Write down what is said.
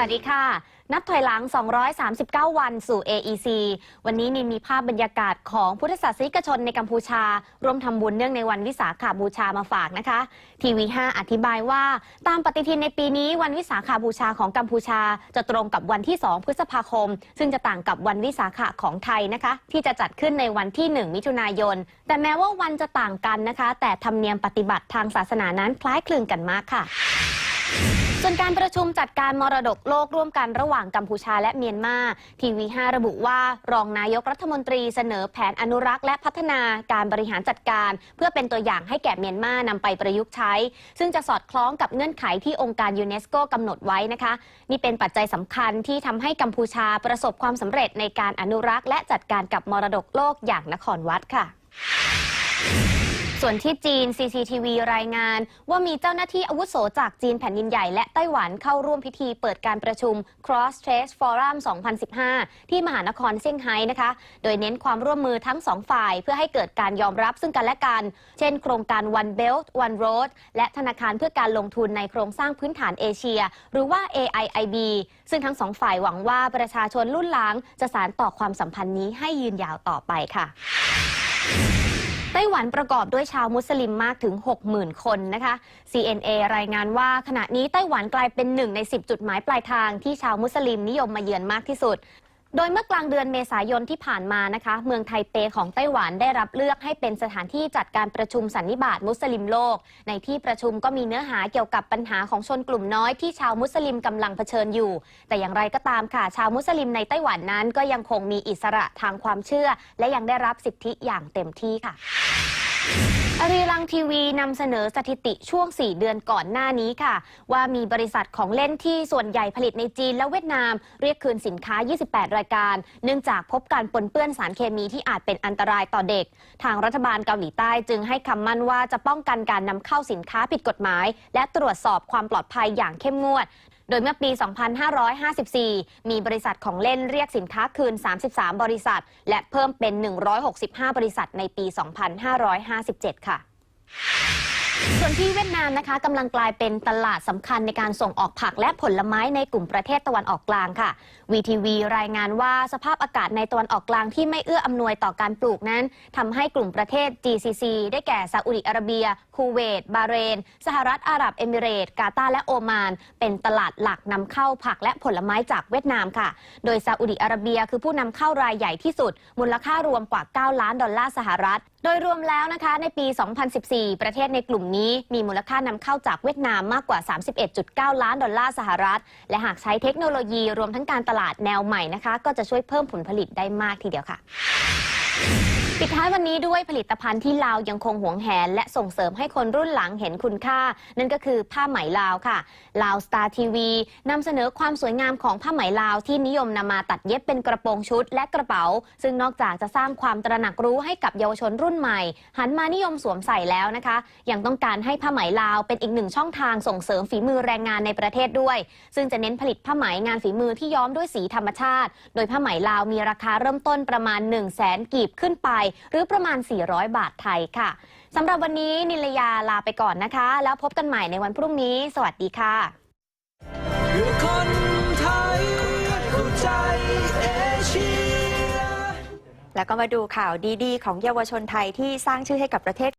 วัสดีค่ะ นับถอยหลัง 239 วันสู่ AEC วันนี้นินมีภาพบรรยากาศของพุทธศาสนิกชนในกัมพูชา ร่วมทำบุญเนื่องในวันวิสาขาบูชามาฝากนะคะ ทีวี 5 อธิบายว่าตามปฏิทินในปีนี้วันวิสาขาบูชาของกัมพูชา จะตรงกับวันที่ 2 พฤษภาคม ซึ่งจะต่างกับวันวิสาขะของไทยนะคะ ที่จะจัดขึ้นในวันที่ 1 มิถุนายน แต่แม้ว่าวันจะต่างกันนะคะ แต่ธรรมเนียมปฏิบัติทางศาสนานั้นคล้ายคลึงกันมากค่ะ ส่วนการประชุมจัดการมรดกโลกร่วมกันระหว่างกัมพูชาและเมียนมา ทีวี 5 ระบุว่ารองนายกรัฐมนตรีเสนอแผนอนุรักษ์และพัฒนาการบริหารจัดการ เพื่อเป็นตัวอย่างให้แก่เมียนมานำไปประยุกต์ใช้ ซึ่งจะสอดคล้องกับเงื่อนไขที่องค์การยูเนสโกกำหนดไว้นะคะ นี่เป็นปัจจัยสำคัญที่ทำให้กัมพูชาประสบความสำเร็จในการอนุรักษ์ และจัดการกับมรดกโลกอย่างนครวัดค่ะ ส่วนที่จีน CCTV รายงาน ว่ามีเจ้าหน้าที่อาวุโสจากจีนแผ่นดินใหญ่และไต้หวันเข้าร่วมพิธีเปิดการประชุม Cross Strait Forum 2015 ที่มหานครเซี่ยงไฮ้นะคะ โดยเน้นความร่วมมือทั้งสองฝ่ายเพื่อให้เกิดการยอมรับซึ่งกันและกัน เช่นโครงการ One Belt One Road และธนาคารเพื่อการลงทุนในโครงสร้างพื้นฐานเอเชีย หรือว่า AIIB ซึ่งทั้งสองฝ่ายหวังว่าประชาชนรุ่นหลังจะสานต่อความสัมพันธ์นี้ให้ยืนยาวต่อไปค่ะ ต้หวันประกอบด้วยชาวมุสลิมมากถึง 60,000 คนนะคะ CNA รายงานว่าขณะนี้ไต้หวันกลายเป็นหนึ่งใน 10 จุดหมายปลายทางที่ชาวมุสลิมนิยมมาเยือนมากที่สุด โดยเมื่อกลางเดือนเมษายนที่ผ่านมานะคะ เมืองไทเปของไต้หวันได้รับเลือกให้เป็นสถานที่จัดการประชุมสันนิบาตมุสลิมโลก ในที่ประชุมก็มีเนื้อหาเกี่ยวกับปัญหาของชนกลุ่มน้อยที่ชาวมุสลิมกำลังเผชิญอยู่ แต่อย่างไรก็ตามค่ะ ชาวมุสลิมในไต้หวันนั้นก็ยังคงมีอิสระทางความเชื่อ และยังได้รับสิทธิอย่างเต็มที่ค่ะ รีรังทีวีนำเสนอสถิติช่วง 4 เดือนก่อนหน้านี้ค่ะ ว่ามีบริษัทของเล่นที่ส่วนใหญ่ผลิตในจีนและเวียดนาม เรียกคืนสินค้า 28 รายการ เนื่องจากพบการปนเปื้อนสารเคมีที่อาจเป็นอันตรายต่อเด็ก ทางรัฐบาลเกาหลีใต้จึงให้คำมั่นว่าจะป้องกันการนำเข้าสินค้าผิดกฎหมาย และตรวจสอบความปลอดภัยอย่างเข้มงวดโดยเมื่อปี 2554 มีบริษัทของเล่นเรียกสินค้าคืน 33 บริษัท และเพิ่มเป็น 165 บริษัทในปี 255 2557 ค่ะส่วนที่เวียดนามนะคะกำลังกลายเป็นตลาดสำคัญในการส่งออกผักและผลไม้ในกลุ่มประเทศตะวันออกกลางค่ะ VTV รายงานว่าสภาพอากาศในตะวันออกกลางที่ไม่เอื้ออำนวยต่อการปลูกนั้นทำให้กลุ่มประเทศ GCC ได้แก่ซาอุดิอาระเบีย คูเวต บาเรน สหรัฐอาหรับเอมิเรตส์กาตาร์และโอมาน เป็นตลาดหลักนำเข้าผักและผลไม้จากเวียดนามค่ะ โดยซาอุดิอาระเบียคือผู้นำเข้ารายใหญ่ที่สุด มูลค่ารวมกว่า 9 ล้านดอลลาร์สหรัฐ โดยรวมแล้วนะคะในปี 2014 ประเทศในกลุ่มนี้มีมูลค่านำเข้าจากเวียดนามมากกว่า 31.9 ล้านดอลลาร์สหรัฐ และหากใช้เทคโนโลยีรวมทั้งการตลาดแนวใหม่นะคะ ก็จะช่วยเพิ่มผลผลิตได้มากทีเดียวค่ะ ปิดท้ายวันนี้ด้วยผลิตภัณฑ์ที่ลาวยังคงหวงแหน และส่งเสริมให้คนรุ่นหลังเห็นคุณค่า นั่นก็คือผ้าไหมลาวค่ะลาวสตาร์ทีวีนำเสนอความสวยงามของผ้าไหมลาวที่นิยมนำมาตัดเย็บเป็นกระโปรงชุดและกระเป๋า ซึ่งนอกจากจะสร้างความตระหนักรู้ให้กับเยาวชนรุ่นใหม่ หันมานิยมสวมใส่แล้วนะคะ ยังต้องการให้ผ้าไหมลาวเป็นอีกหนึ่งช่องทางส่งเสริมฝีมือแรงงานในประเทศด้วย ซึ่งจะเน้นผลิตผ้าไหมงานฝีมือที่ย้อมด้วยสีธรรมชาติ โดยผ้าไหมลาวมีราคาเริ่มต้นประมาณ 1 0 0 0 0แสนกีบขึ้นไปหรือประมาณ 400 บาทไทยค่ะสำหรับวันนี้นิลยาลาไปก่อนนะคะ แล้วพบกันใหม่ในวันพรุ่งนี้ สวัสดีค่ะเพื่อคนไทยเข้าใจเอเชียแล้วก็มาดูข่าวดีๆ ของเยาวชนไทยที่สร้างชื่อให้กับประเทศ